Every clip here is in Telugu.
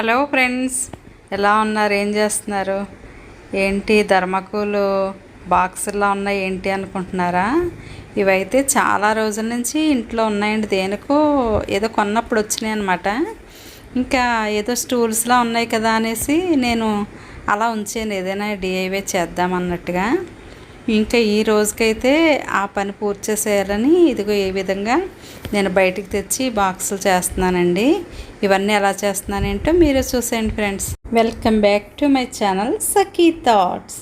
హలో ఫ్రెండ్స్ ఎలా ఉన్నారు? ఏం చేస్తున్నారు? ఏంటి? ధర్మకూలు బాక్సుల్లో ఉన్నాయి ఏంటి అనుకుంటున్నారా? ఇవైతే చాలా రోజుల నుంచి ఇంట్లో ఉన్నాయండి. దేనికో ఏదో కొన్నప్పుడు వచ్చినాయి అనమాట ఇంకా ఏదో స్టూల్స్లా ఉన్నాయి కదా అనేసి నేను అలా ఉంచాను. ఏదైనా డిఐవే చేద్దాం అన్నట్టుగా. ఇంకా ఈ రోజుకైతే ఆ పని పూర్తి చేసేయాలని ఇదిగో ఈ విధంగా నేను బయటికి తెచ్చి బాక్సులు చేస్తున్నానండి. ఇవన్నీ ఎలా చేస్తున్నానేంటో మీరు చూసేయండి friends. Welcome back to my channel Sakhi thoughts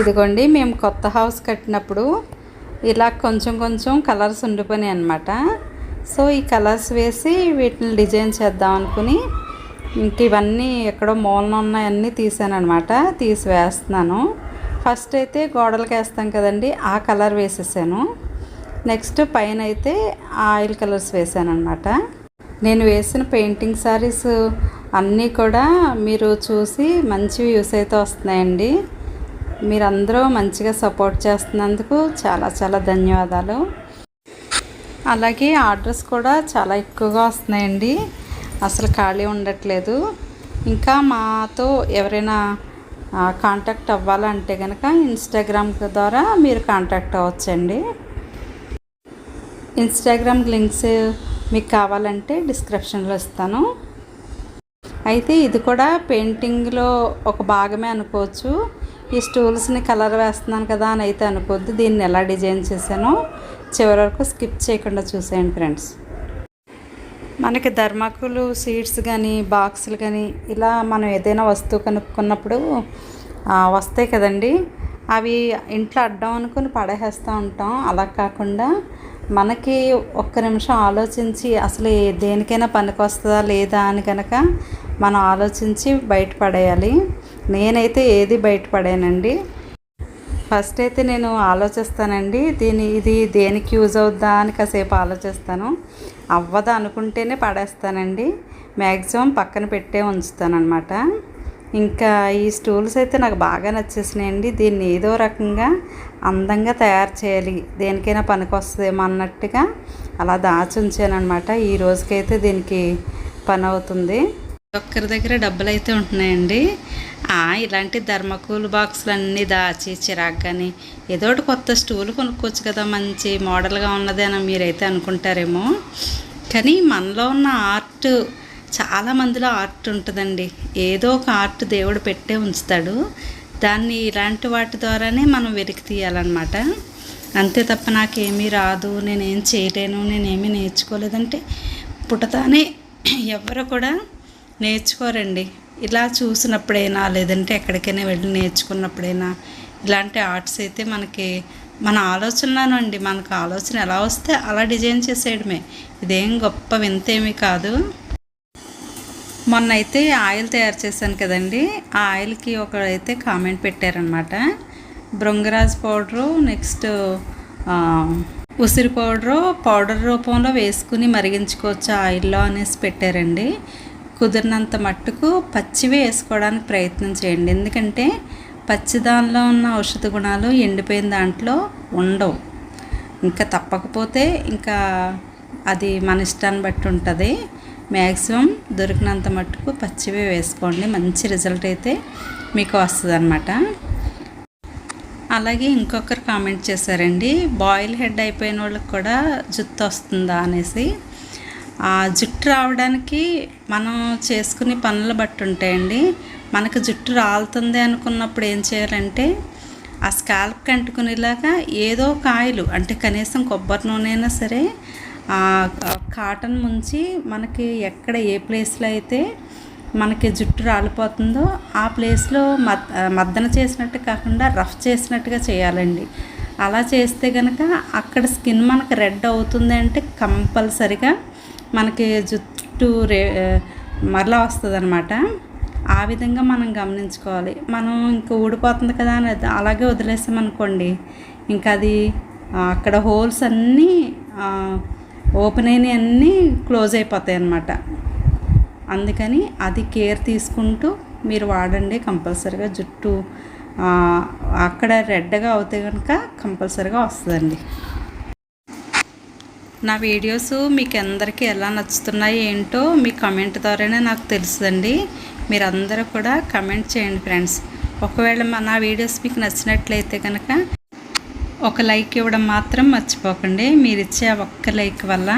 ఇదిగోండి మేము కొత్త హౌస్ కట్టినప్పుడు ఇలా కొంచెం కొంచెం కలర్స్ ఉండిపోయినాయి అనమాట సో ఈ కలర్స్ వేసి వీటిని డిజైన్ చేద్దాం అనుకుని ఇంక ఇవన్నీ ఎక్కడో మూలన ఉన్నాయన్నీ తీసాను అనమాట తీసి వేస్తున్నాను. ఫస్ట్ అయితే గోడలకు వేస్తాం కదండి ఆ కలర్ వేసేసాను. నెక్స్ట్ పైన అయితే ఆయిల్ కలర్స్ వేసాను అనమాట నేను వేసిన పెయింటింగ్ సారీస్ అన్నీ కూడా మీరు చూసి మంచి వ్యూస్ అయితే వస్తున్నాయండి. మీరందరూ మంచిగా సపోర్ట్ చేస్తున్నందుకు చాలా చాలా ధన్యవాదాలు. అలాగే ఆర్డర్స్ కూడా చాలా ఎక్కువగా వస్తున్నాయండి. అసలు ఖాళీ ఉండట్లేదు. ఇంకా మాతో ఎవరైనా కాంటాక్ట్ అవ్వాలంటే కనుక ఇన్స్టాగ్రామ్ ద్వారా మీరు కాంటాక్ట్ అవ్వచ్చండి. ఇన్స్టాగ్రామ్ లింక్స్ మీకు కావాలంటే డిస్క్రిప్షన్లో ఇస్తాను. అయితే ఇది కూడా పెయింటింగ్లో ఒక భాగమే అనుకోవచ్చు. ఈ స్టూల్స్ని కలర్ వేస్తున్నాను కదా అని అయితే అనుకోవద్దు. దీన్ని ఎలా డిజైన్ చేశానో చివరి వరకు స్కిప్ చేయకుండా చూసేయండి ఫ్రెండ్స్ మనకి ధర్మాకులు సీడ్స్ కానీ బాక్సులు కానీ ఇలా మనం ఏదైనా వస్తువు కనుక్కున్నప్పుడు వస్తాయి కదండి. అవి ఇంట్లో అడ్డం అనుకుని పడేస్తూ ఉంటాం. అలా కాకుండా మనకి ఒక్క నిమిషం ఆలోచించి అసలు దేనికైనా పనికి వస్తుందా లేదా అని కనుక మనం ఆలోచించి బయటపడేయాలి నేనైతే ఏది బయటపడానండి ఫస్ట్ అయితే నేను ఆలోచిస్తానండి దీని ఇది దేనికి యూజ్ అవుద్దా అని కాసేపు ఆలోచిస్తాను. అవ్వదు అనుకుంటేనే పడేస్తానండి. మ్యాక్సిమం పక్కన పెట్టే ఉంచుతానమాట ఇంకా ఈ స్టూల్స్ అయితే నాకు బాగా నచ్చేసినాయండి. దీన్ని ఏదో రకంగా అందంగా తయారు చేయాలి. దేనికైనా పనికి వస్తుందేమో అన్నట్టుగా అలా దాచి ఉంచాను అనమాట ఈ రోజుకైతే దీనికి పని అవుతుంది. ఒక్కరి దగ్గర డబ్బులు అయితే ఉంటున్నాయండి ఇలాంటి ధర్మకూల్ బాక్సులు అన్నీ దాచి చిరాగ్గాని ఏదో ఒకటి కొత్త స్టూలు కొనుక్కోవచ్చు కదా మంచి మోడల్గా ఉన్నది అని మీరైతే అనుకుంటారేమో. కానీ మనలో ఉన్న ఆర్ట్ చాలా మందిలో ఆర్ట్ ఉంటుందండి. ఏదో ఒక ఆర్ట్ దేవుడు పెట్టే ఉంచుతాడు. దాన్ని ఇలాంటి వాటి ద్వారానే మనం వెలికి తీయాలన్నమాట. అంతే తప్ప నాకేమీ రాదు నేనేం చేయలేను నేనేమీ నేర్చుకోలేదంటే పుట్టతానే ఎవరు కూడా నేర్చుకోరండి. ఇలా చూసినప్పుడైనా లేదంటే ఎక్కడికైనా వెళ్ళి నేర్చుకున్నప్పుడైనా ఇలాంటి ఆర్ట్స్ అయితే మనకి మన ఆలోచనలను అండి మనకు ఆలోచన ఎలా వస్తే అలా డిజైన్ చేసేయడమే. ఇదేం గొప్ప వింత ఏమీ కాదు. మొన్న అయితే ఆయిల్ తయారు చేశాను కదండి. ఆ ఆయిల్కి ఒకడైతే కామెంట్ పెట్టారనమాట బృంగరాజ్ పౌడరు నెక్స్ట్ ఉసిరి పౌడరు పౌడర్ రూపంలో వేసుకుని మరిగించుకోవచ్చు ఆయిల్లో అనేసి పెట్టారండి. కుదిరినంత మట్టుకు పచ్చివే వేసుకోవడానికి ప్రయత్నం చేయండి. ఎందుకంటే పచ్చి దానిలో ఉన్న ఔషధ గుణాలు ఎండిపోయిన దాంట్లో ఉండవు. ఇంకా తప్పకపోతే ఇంకా అది మన ఇష్టాన్ని బట్టి ఉంటుంది. మ్యాక్సిమం దొరికినంత మట్టుకు పచ్చివే వేసుకోండి. మంచి రిజల్ట్ అయితే మీకు వస్తుంది అనమాట అలాగే ఇంకొకరు కామెంట్ చేశారండి బాయిల్ హెడ్ అయిపోయిన వాళ్ళకి కూడా జుట్టు వస్తుందా అనేసి. జుట్టు రావడానికి మనం చేసుకునే పనులు బట్టి ఉంటాయండి. మనకు జుట్టు రాలుతుంది అనుకున్నప్పుడు ఏం చేయాలంటే ఆ స్కాల్ప్ కంటుకునేలాగా ఏదో కాయలు అంటే కనీసం కొబ్బరి నూనె అయినా సరే కాటన్ ముంచి మనకి ఎక్కడ ఏ ప్లేస్లో అయితే మనకి జుట్టు రాలిపోతుందో ఆ ప్లేస్లో మద్ మద్దన చేసినట్టు కాకుండా రఫ్ చేసినట్టుగా చేయాలండి. అలా చేస్తే కనుక అక్కడ స్కిన్ మనకు రెడ్ అవుతుంది అంటే కంపల్సరిగా మనకి జుట్టు రే మరలా వస్తుంది అనమాట ఆ విధంగా మనం గమనించుకోవాలి. మనం ఇంకా ఊడిపోతుంది కదా అని అలాగే వదిలేసామనుకోండి ఇంకా అది అక్కడ హోల్స్ అన్నీ ఓపెన్ అయినవి అన్నీ క్లోజ్ అయిపోతాయి అన్నమాట. అందుకని అది కేర్ తీసుకుంటూ మీరు వాడండి కంపల్సరిగా. జుట్టు అక్కడ రెడ్గా అవుతే కనుక కంపల్సరిగా వస్తుందండి. నా వీడియోస్ మీకు అందరికీ ఎలా నచ్చుతున్నాయి ఏంటో మీ కమెంట్ ద్వారానే నాకు తెలుసుదండి. మీరందరూ కూడా కమెంట్ చేయండి ఫ్రెండ్స్. ఒకవేళ మా నా వీడియోస్ మీకు నచ్చినట్లయితే కనుక ఒక లైక్ ఇవ్వడం మాత్రం మర్చిపోకండి. మీరు ఇచ్చే ఒక్క లైక్ వల్ల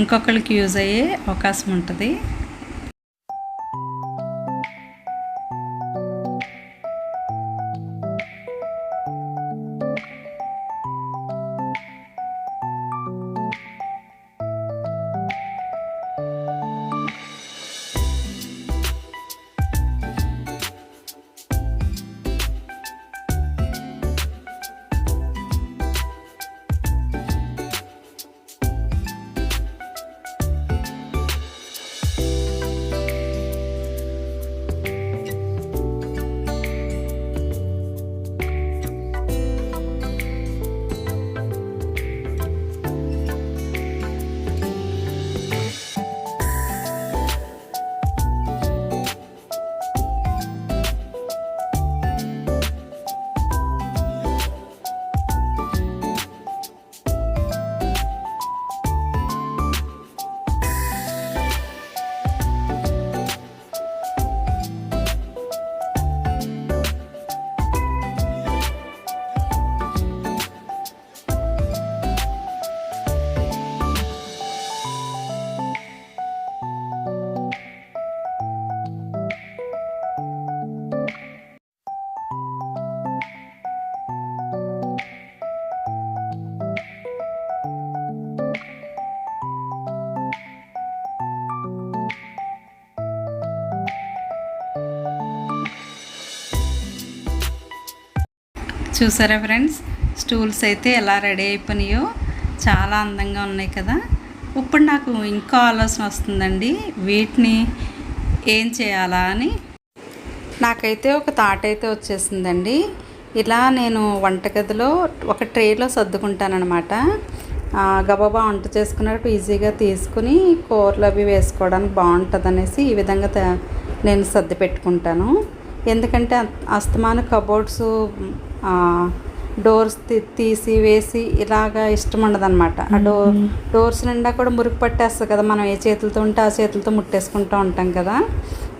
ఇంకొకరికి యూజ్ అయ్యే అవకాశం ఉంటుంది. చూసారా ఫ్రెండ్స్? స్టూల్స్ అయితే ఎలా రెడీ అయిపోయినాయో చాలా అందంగా ఉన్నాయి కదా. ఇప్పుడు నాకు ఇంకో ఆలోచన వస్తుందండి. వీటిని ఏం చేయాలా అని. నాకైతే ఒక థాట్ అయితే వచ్చేసిందండి. ఇలా నేను వంటగదిలో ఒక ట్రేలో సర్దుకుంటానమాట గబాబా వంట చేసుకున్నప్పుడు ఈజీగా తీసుకుని కూరలు అవి వేసుకోవడానికి బాగుంటుంది అనేసి ఈ విధంగా నేను సర్ది పెట్టుకుంటాను. ఎందుకంటే అస్తమాన కబోర్డ్స్ డోర్స్ తీసి వేసి ఇలాగా ఇష్టం ఉండదన్నమాట ఆ డో డోర్స్ నిండా కూడా మురికి పట్టేస్తుంది కదా మనం ఏ చేతులతో ఉంటే ఆ చేతులతో ముట్టేసుకుంటూ ఉంటాం కదా.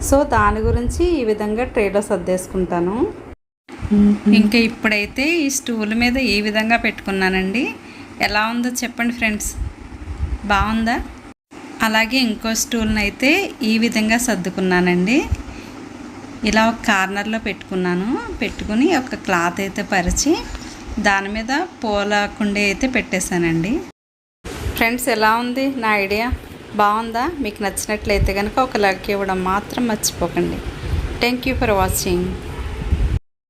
సో దాని గురించి ఈ విధంగా ట్రేలో సర్దేసుకుంటాను. ఇంకా ఇప్పుడైతే ఈ స్టూల్ మీద ఈ విధంగా పెట్టుకున్నానండి? ఎలా ఉందో చెప్పండి ఫ్రెండ్స్. బాగుందా? అలాగే ఇంకో స్టూల్ని అయితే ఈ విధంగా సర్దుకున్నానండి. ఇలా ఒక కార్నర్లో పెట్టుకున్నాను. పెట్టుకుని ఒక క్లాత్ అయితే పరిచి దాని మీద పూల కుండీ అయితే పెట్టేశానండి. ఫ్రెండ్స్ ఎలా ఉంది? నా ఐడియా బాగుందా? మీకు నచ్చినట్లయితే కనుక ఒక లైక్ ఇవ్వడం మాత్రం మర్చిపోకండి. Thank you for watching.